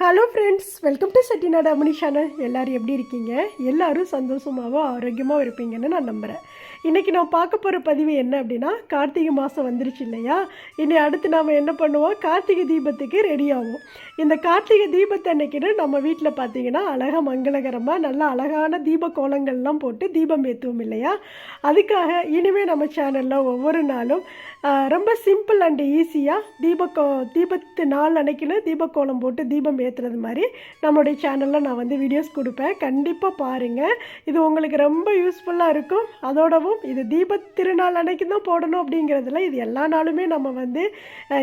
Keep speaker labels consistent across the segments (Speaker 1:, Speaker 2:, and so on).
Speaker 1: Hello friends welcome to Chettinad Amani channel எப்படி இருக்கீங்க? எல்லோரும் சந்தோஷமாகவும் ஆரோக்கியமாகவும் இருப்பீங்கன்னு நான் நம்புகிறேன் இன்றைக்கி நான் பார்க்க போகிற பதிவு என்ன அப்படின்னா கார்த்திகை மாதம் வந்துருச்சு இல்லையா? இனி அடுத்து நாம் என்ன பண்ணுவோம்? கார்த்திகை தீபத்துக்கு ரெடி ஆகும் இந்த கார்த்திகை தீபத்தை அன்னைக்குன்னு நம்ம வீட்டில் பார்த்தீங்கன்னா அழகாக மங்களகரமாக நல்ல அழகான தீப கோலங்கள்லாம் போட்டு தீபம் ஏற்றுவோம் இல்லையா? அதுக்காக இனிமேல் நம்ம சேனலில் ஒவ்வொரு நாளும் ரொம்ப சிம்பிள் அண்டு ஈஸியாக தீபக்கோ தீபத்து நாள் அன்னைக்குன்னு தீபக்கோலம் போட்டு தீபம் ஏற்றுறது மாதிரி நம்மளுடைய சேனலில் நான் வந்து வீடியோஸ் கொடுப்பேன். கண்டிப்பாக பாருங்கள் இது உங்களுக்கு ரொம்ப யூஸ்ஃபுல்லாக இருக்கும். அதோடவும் இது தீபத் திருநாள் அன்னைக்கு தான் போடணும் அப்படிங்கிறதுல இது எல்லா நாளுமே நம்ம வந்து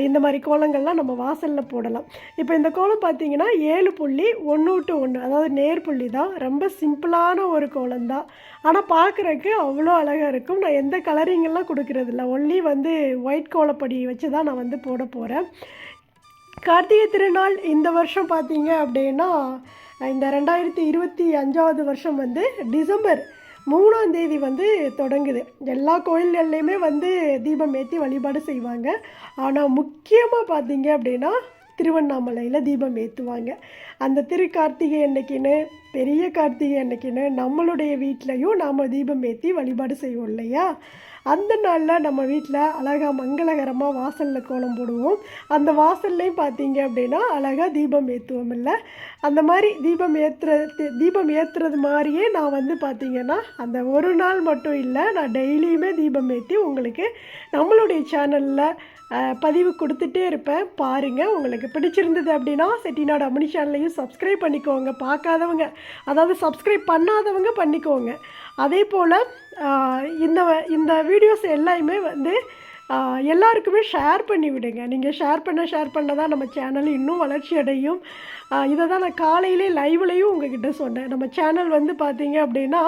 Speaker 1: இந்த மாதிரி கோலங்கள்லாம் நம்ம வாசலில் போடலாம். இப்போ இந்த கோலம் பார்த்தீங்கன்னா ஏழு புள்ளி ஒன்று டு ஒன்று அதாவது நேர் புள்ளி தான். ரொம்ப சிம்பிளான ஒரு கோலம் தான் ஆனால் பார்க்குறக்கு அவ்வளோ அழகாக இருக்கும். நான் எந்த கலரிங்கெல்லாம் கொடுக்குறதில்ல கொடுக்கறதில்ல. ஒன்லி வந்து ஒயிட் கோலப்படி வச்சு தான் நான் வந்து போட போகிறேன் கார்த்திகை திருநாள் இந்த வருஷம் பார்த்தீங்க அப்படின்னா இந்த ரெண்டாயிரத்தி இருபத்தி அஞ்சாவது வருஷம் வந்து டிசம்பர் மூணாம் தேதி வந்து தொடங்குது. எல்லா கோயில்கள்லையுமே வந்து தீபம் ஏற்றி வழிபாடு செய்வாங்க. ஆனால் முக்கியமாக பார்த்தீங்க அப்படின்னா திருவண்ணாமலையில் தீபம் ஏற்றுவாங்க அந்த திரு கார்த்திகை அன்னைக்குன்னு பெரிய கார்த்திகை அன்னைக்குன்னு நம்மளுடைய வீட்லேயும் நாம் தீபம் ஏற்றி வழிபாடு செய்வோம் இல்லையா? அந்த நாளில் நம்ம வீட்டில் அழகாக மங்களகரமாக வாசலில் கோலம் போடுவோம். அந்த வாசல்லையும் பார்த்தீங்க அப்படின்னா அழகாக தீபம் ஏற்றுவோம் இல்லை? அந்த மாதிரி தீபம் ஏற்றுறது தீபம் ஏற்றுறது மாதிரியே நான் வந்து பார்த்திங்கன்னா அந்த ஒரு நாள் மட்டும் இல்லை நான் டெய்லியுமே தீபம் ஏற்றி உங்களுக்கு நம்மளுடைய சேனலில் பதிவு கொடுத்துட்டே இருப்பேன். பாருங்கள் உங்களுக்கு பிடிச்சிருந்தது அப்படின்னா செட்டிநாடு அம்மனி சேனலையும் சப்ஸ்கிரைப் பண்ணிக்கோங்க பார்க்காதவங்க. அதாவது சப்ஸ்கிரைப் பண்ணாதவங்க பண்ணிக்கோங்க. அதே போல் இந்த இந்த வீடியோஸ் எல்லாமே வந்து எல்லாருக்குமே ஷேர் பண்ணி விடுங்க. நீங்கள் ஷேர் பண்ண ஷேர் பண்ண தான் நம்ம சேனல் இன்னும் வளர்ச்சி அடையும். இதை தான் நான் காலையிலே லைவ்லேயும் உங்ககிட்ட சொன்னேன். நம்ம சேனல் வந்து பார்த்தீங்க அப்படின்னா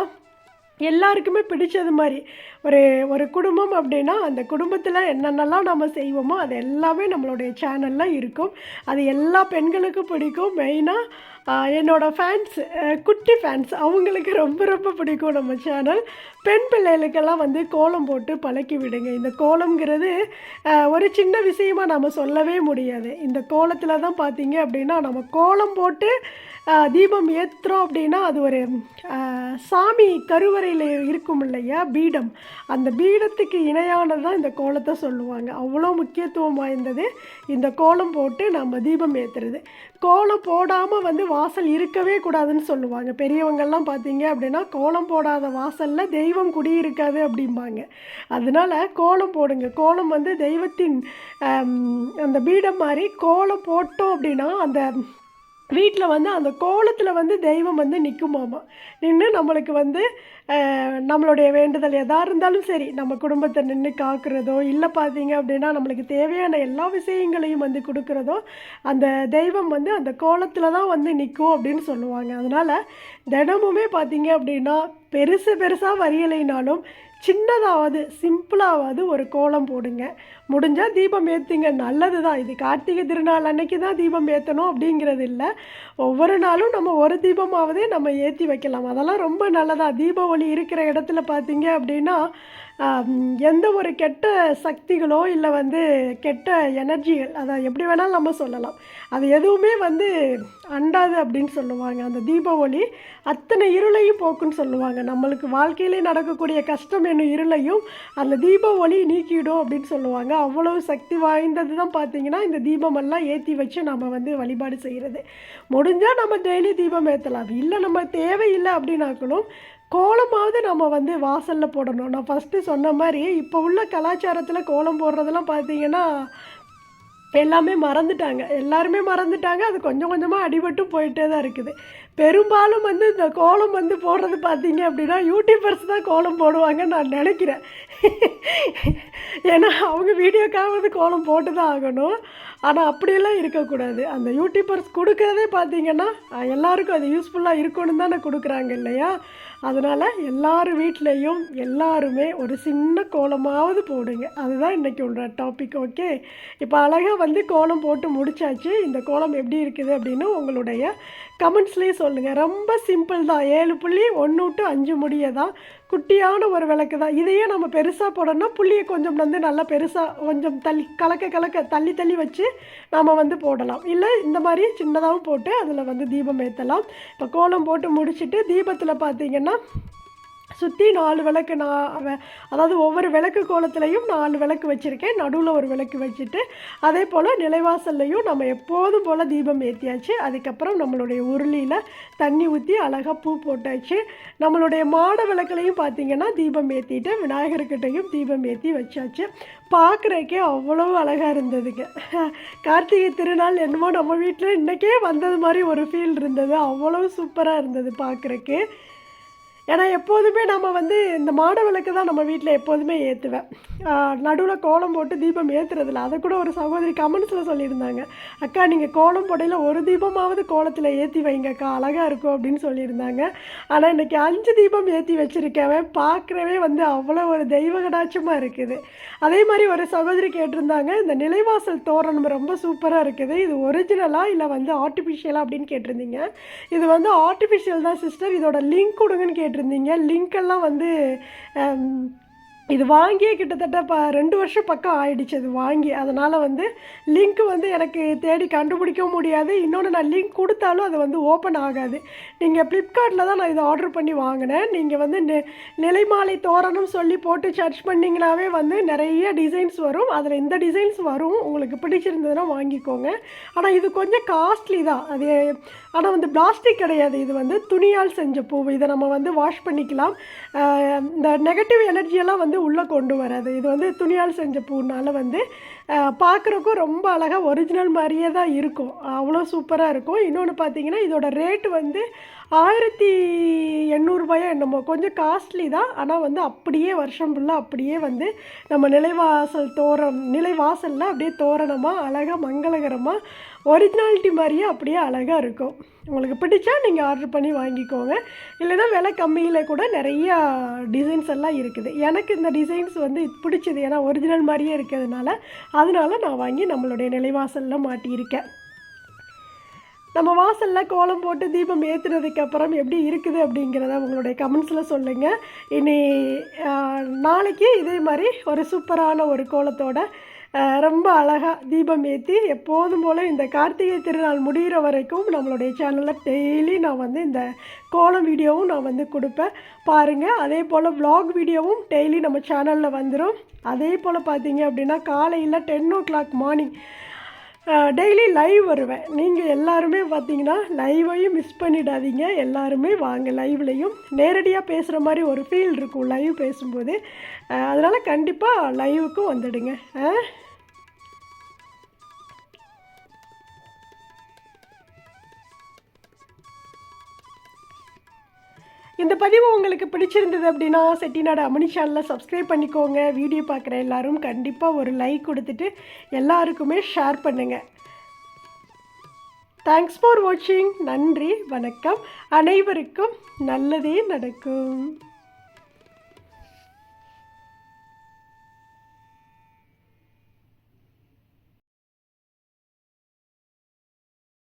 Speaker 1: எல்லாருக்குமே பிடிச்சது மாதிரி. ஒரு ஒரு குடும்பம் அப்படின்னா அந்த குடும்பத்தில் என்னென்னலாம் நம்ம செய்வோமோ அது எல்லாமே நம்மளுடைய சேனலில் இருக்கும். அது எல்லா பெண்களுக்கும் பிடிக்கும். மெயினாக என்னோடய ஃபேன்ஸ் குட்டி ஃபேன்ஸ் அவங்களுக்கு ரொம்ப ரொம்ப பிடிக்கும் நம்ம சேனல் பெண் பிள்ளைகளுக்கெல்லாம் வந்து கோலம் போட்டு பழக்கி விடுங்க. இந்த கோலம்ங்கிறது ஒரு சின்ன விஷயமா நம்ம சொல்லவே முடியாது. இந்த கோலத்தில் தான் பார்த்தீங்க அப்படின்னா நம்ம கோலம் போட்டு தீபம் ஏற்றுறோம் அப்படின்னா அது ஒரு சாமி கருவறையில் இருக்கும் இல்லையா பீடம். அந்த பீடத்துக்கு இணையானது தான் இந்த கோலத்தை சொல்லுவாங்க. அவ்வளோ முக்கியத்துவம் வாய்ந்தது. இந்த கோலம் போட்டு நம்ம தீபம் ஏற்றுறது கோலம் போடாமல் வந்து வாசல் இருக்கவே கூடாதுன்னு சொல்லுவாங்க. பெரியவங்கள்லாம் பார்த்தீங்க அப்படின்னா கோலம் போடாத வாசலில் தெய்வம் குடியிருக்காது அப்படிம்பாங்க. அதனால கோலம் போடுங்க. கோலம் வந்து தெய்வத்தின் அந்த பீடம் மாதிரி கோலம் போட்டோம் அப்படின்னா அந்த வீட்டில் வந்து அந்த கோலத்தில் வந்து தெய்வம் வந்து நிற்குமாமா நின்று நம்மளுக்கு வந்து நம்மளுடைய வேண்டுதல் எதாக இருந்தாலும் சரி நம்ம குடும்பத்தை நின்று காக்கிறதோ இல்லை பார்த்தீங்க அப்படின்னா நம்மளுக்கு தேவையான எல்லா விஷயங்களையும் வந்து கொடுக்குறதோ அந்த தெய்வம் வந்து அந்த கோலத்தில் தான் வந்து நிற்கும் அப்படின்னு சொல்லுவாங்க. அதனால் தினமுமே பார்த்தீங்க அப்படின்னா பெருசு பெருசாக வரியலைனாலும் சின்னதாவது சிம்பிளாவது ஒரு கோலம் போடுங்க. முடிஞ்சால் தீபம் ஏற்றுங்க நல்லது தான் இது கார்த்திகை திருநாள் அன்னைக்கு தான் தீபம் ஏற்றணும் அப்படிங்கிறது இல்லை. ஒவ்வொரு நாளும் நம்ம ஒரு தீபமாவதே நம்ம ஏற்றி வைக்கலாம். அதெல்லாம் ரொம்ப நல்லதாக தீப ஒளி இருக்கிற இடத்துல பார்த்தீங்க அப்படின்னா எந்த ஒரு கெட்ட சக்திகளோ இல்லை வந்து கெட்ட எனர்ஜிகள் அதை எப்படி வேணாலும் நம்ம சொல்லலாம். அது எதுவுமே வந்து அண்டாது அப்படின்னு சொல்லுவாங்க. அந்த தீப ஒளி அத்தனை இருளையும் போக்குன்னு சொல்லுவாங்க. நம்மளுக்கு வாழ்க்கையிலே நடக்கக்கூடிய கஷ்டம் என்னும் இருளையும் அந்த தீப ஒளி நீக்கிடும் அப்படின்னு சொல்லுவாங்க. அவ்வளோ சக்தி வாய்ந்தது தான் பார்த்தீங்கன்னா இந்த தீபமெல்லாம் ஏற்றி வச்சு நம்ம வந்து வழிபாடு செய்கிறது முடிஞ்சால் நம்ம டெய்லி தீபம் ஏற்றலாம் இல்லை நம்ம தேவையில்லை அப்படின்னாக்கணும் கோலமாவது நம்ம வந்து வாசலில் போடணும். நான் ஃபஸ்ட்டு சொன்ன மாதிரி இப்போ உள்ள கலாச்சாரத்தில் கோலம் போடுறதெல்லாம் பார்த்தீங்கன்னா எல்லாமே மறந்துட்டாங்க. எல்லாருமே மறந்துட்டாங்க. அது கொஞ்சம் கொஞ்சமாக அடிபட்டு போயிட்டே தான் இருக்குது. பெரும்பாலும் வந்து இந்த கோலம் வந்து போடுறது பார்த்தீங்க அப்படின்னா யூடியூபர்ஸ் தான் கோலம் போடுவாங்கன்னு நான் நினைக்கிறேன். ஏன்னா அவங்க வீடியோக்காவது கோலம் போட்டு தான் ஆகணும். ஆனால் அப்படியெல்லாம் இருக்கக்கூடாது. அந்த யூடியூபர்ஸ் கொடுக்குறதே பார்த்தீங்கன்னா எல்லாருக்கும் அது யூஸ்ஃபுல்லாக இருக்கணும் தானே கொடுக்குறாங்க இல்லையா? அதனால் எல்லார் வீட்லேயும் எல்லாருமே ஒரு சின்ன கோலமாவது போடுங்க. அதுதான் இன்றைக்கி உள்ள டாபிக் ஓகே இப்போ அழகாக வந்து கோலம் போட்டு முடிச்சாச்சு. இந்த கோலம் எப்படி இருக்குது அப்படின்னு உங்களுடைய கமெண்ட்ஸ்லேயே சொல்லுங்கள் ரொம்ப சிம்பிள் தான். ஏழு புள்ளி ஒன்று விட்டு அஞ்சு முடிய தான். குட்டியான ஒரு விளக்கு தான். இதையே நம்ம பெருசாக போடணும்னா புள்ளியை கொஞ்சம் வந்து நல்லா பெருசாக கொஞ்சம் தள்ளி கலக்க கலக்க தள்ளி தள்ளி வச்சு நாம் வந்து போடலாம். இல்லை இந்த மாதிரி சின்னதாகவும் போட்டு அதில் வந்து தீபம் ஏற்றலாம் இப்போ கோலம் போட்டு முடிச்சுட்டு தீபத்தில் பார்த்தீங்கன்னா சுற்றி நாலு விளக்கு நான் அதாவது ஒவ்வொரு விளக்கு கோலத்துலேயும் நாலு விளக்கு வச்சுருக்கேன். நடுவில் ஒரு விளக்கு வச்சுட்டு அதே போல் நிலைவாசல்லையும் நம்ம எப்போதும் போல் தீபம் ஏற்றியாச்சு அதுக்கப்புறம் நம்மளுடைய உருளியில் தண்ணி ஊற்றி அழகாக பூ போட்டாச்சு. நம்மளுடைய மாட விளக்குலையும் பார்த்தீங்கன்னா தீபம் ஏற்றிட்டு விநாயகர்கிட்டையும் தீபம் ஏற்றி வச்சாச்சு. பார்க்குறக்கே அவ்வளோ அழகாக இருந்ததுங்க. கார்த்திகை திருநாள் என்னமோ நம்ம வீட்டில் இன்றைக்கே வந்தது மாதிரி ஒரு ஃபீல் இருந்தது. அவ்வளோ சூப்பராக இருந்தது பார்க்குறக்கு ஏன்னா எப்போதுமே நம்ம வந்து இந்த மாட விளக்கு தான் நம்ம வீட்டில் எப்போதுமே ஏற்றுவேன் நடுவில் கோலம் போட்டு தீபம் ஏற்றுறதில்ல அதை கூட ஒரு சகோதரி கமெண்ட்ஸில் சொல்லியிருந்தாங்க. அக்கா நீங்கள் கோலம் போடையில் ஒரு தீபமாவது கோலத்தில் ஏற்றி வைங்கக்கா அழகாக இருக்கும் அப்படின்னு சொல்லியிருந்தாங்க. ஆனால் இன்றைக்கி அஞ்சு தீபம் ஏற்றி வச்சுருக்கவன் பார்க்குறவே வந்து அவ்வளோ ஒரு தெய்வ கடாட்சமாக இருக்குது. அதே மாதிரி ஒரு சகோதரி கேட்டிருந்தாங்க இந்த நிலைவாசல் தோரணம் ரொம்ப சூப்பராக இருக்குது. இது ஒரிஜினலாக இல்லை வந்து ஆர்டிஃபிஷியலாக அப்படின்னு கேட்டிருந்தீங்க. இது வந்து ஆர்டிஃபிஷியல் தான் சிஸ்டர் இதோட லிங்க் கொடுங்கன்னு கேட்டு இருந்தீங்க லிங்க் எல்லாம் வந்து இது வாங்கியே கிட்டத்தட்ட இப்போ ரெண்டு வருஷம் பக்கம் ஆயிடுச்சு அது வாங்கி. அதனால் வந்து லிங்க் வந்து எனக்கு தேடி கண்டுபிடிக்கவும் முடியாது. இன்னொன்று நான் லிங்க் கொடுத்தாலும் அது வந்து ஓப்பன் ஆகாது. நீங்கள் ஃப்ளிப்கார்ட்டில் தான் நான் இதை ஆர்டர் பண்ணி வாங்கினேன். நீங்கள் வந்து நெ நிலைமாலை தோரணம் சொல்லி போட்டு சர்ச் பண்ணிங்கனாவே வந்து நிறைய டிசைன்ஸ் வரும். அதில் இந்த டிசைன்ஸ் வரும். உங்களுக்கு பிடிச்சிருந்ததுன்னா வாங்கிக்கோங்க. ஆனால் இது கொஞ்சம் காஸ்ட்லி தான். அது ஆனால் வந்து பிளாஸ்டிக் கிடையாது. இது வந்து துணியால் செஞ்ச பூ இதை நம்ம வந்து வாஷ் பண்ணிக்கலாம். இந்த நெகட்டிவ் எனர்ஜியெல்லாம் வந்து உள்ளே கொண்டு வராது. இது வந்து துணியால் செஞ்ச பூனால வந்து பார்க்குறக்கும் ரொம்ப அழகாக ஒரிஜினல் மாதிரியே தான் இருக்கும். அவ்வளோ சூப்பராக இருக்கும். இன்னொன்று பார்த்தீங்கன்னா இதோட ரேட்டு வந்து ஆயிரத்தி எண்ணூறுபாயோ என்னமோ. கொஞ்சம் காஸ்ட்லி தான். ஆனால் வந்து அப்படியே வருஷம் ஃபுல்லாக அப்படியே வந்து நம்ம நிலைவாசல் தோரணம் நிலைவாசலில் அப்படியே தோரணமாக அழகாக மங்களகரமாக ஒரிஜினாலிட்டி மாதிரியே அப்படியே அழகாக இருக்கும். உங்களுக்கு பிடிச்சா நீங்கள் ஆர்டர் பண்ணி வாங்கிக்கோங்க. இல்லைன்னா விலை கம்மியில் கூட நிறையா டிசைன்ஸ் எல்லாம் இருக்குது. எனக்கு இந்த டிசைன்ஸ் வந்து பிடிச்சது. ஏன்னா ஒரிஜினல் மாதிரியே இருக்கிறதுனால அதனால நான் வாங்கி நம்மளுடைய நிலைவாசலில் மாட்டியிருக்கேன். நம்ம வாசலில் கோலம் போட்டு தீபம் ஏற்றுனதுக்கு அப்புறம் எப்படி இருக்குது அப்படிங்கிறத உங்களுடைய கமெண்ட்ஸில் சொல்லுங்கள் இனி நாளைக்கு இதே மாதிரி ஒரு சூப்பரான ஒரு கோலத்தோட ரொம்ப அழகாக தீபம் ஏற்றி எப்போதும் போல் இந்த கார்த்திகை திருநாள் முடிகிற வரைக்கும் நம்மளுடைய சேனலில் டெய்லி நான் வந்து இந்த கோலம் வீடியோவும் நான் வந்து கொடுப்பேன். பாருங்கள் அதே போல் ப்ளாக் வீடியோவும் டெய்லி நம்ம சேனலில் வந்துடும் அதே போல் பார்த்தீங்க அப்படின்னா காலையில் ten o'clock morning daily live வருவேன். நீங்கள் எல்லாருமே பார்த்தீங்கன்னா லைவையும் மிஸ் பண்ணிடாதீங்க. எல்லாருமே வாங்க லைவ்லையும் நேரடியாக பேசுகிற மாதிரி ஒரு ஃபீல் இருக்கும். லைவ் பேசும்போது. அதனால் கண்டிப்பாக லைவுக்கும் வந்துடுங்க. இந்த பதிவு உங்களுக்கு பிடிச்சிருந்தது அப்படின்னா செட்டிநாடு அமனி சேனலில் சப்ஸ்கிரைப் பண்ணிக்கோங்க. வீடியோ பார்க்குற எல்லாரும் கண்டிப்பாக ஒரு லைக் கொடுத்துட்டு எல்லாருக்குமே ஷேர் பண்ணுங்கள் தேங்க்ஸ் ஃபார் வாட்சிங் நன்றி வணக்கம். அனைவருக்கும் நல்லதே நடக்கும்.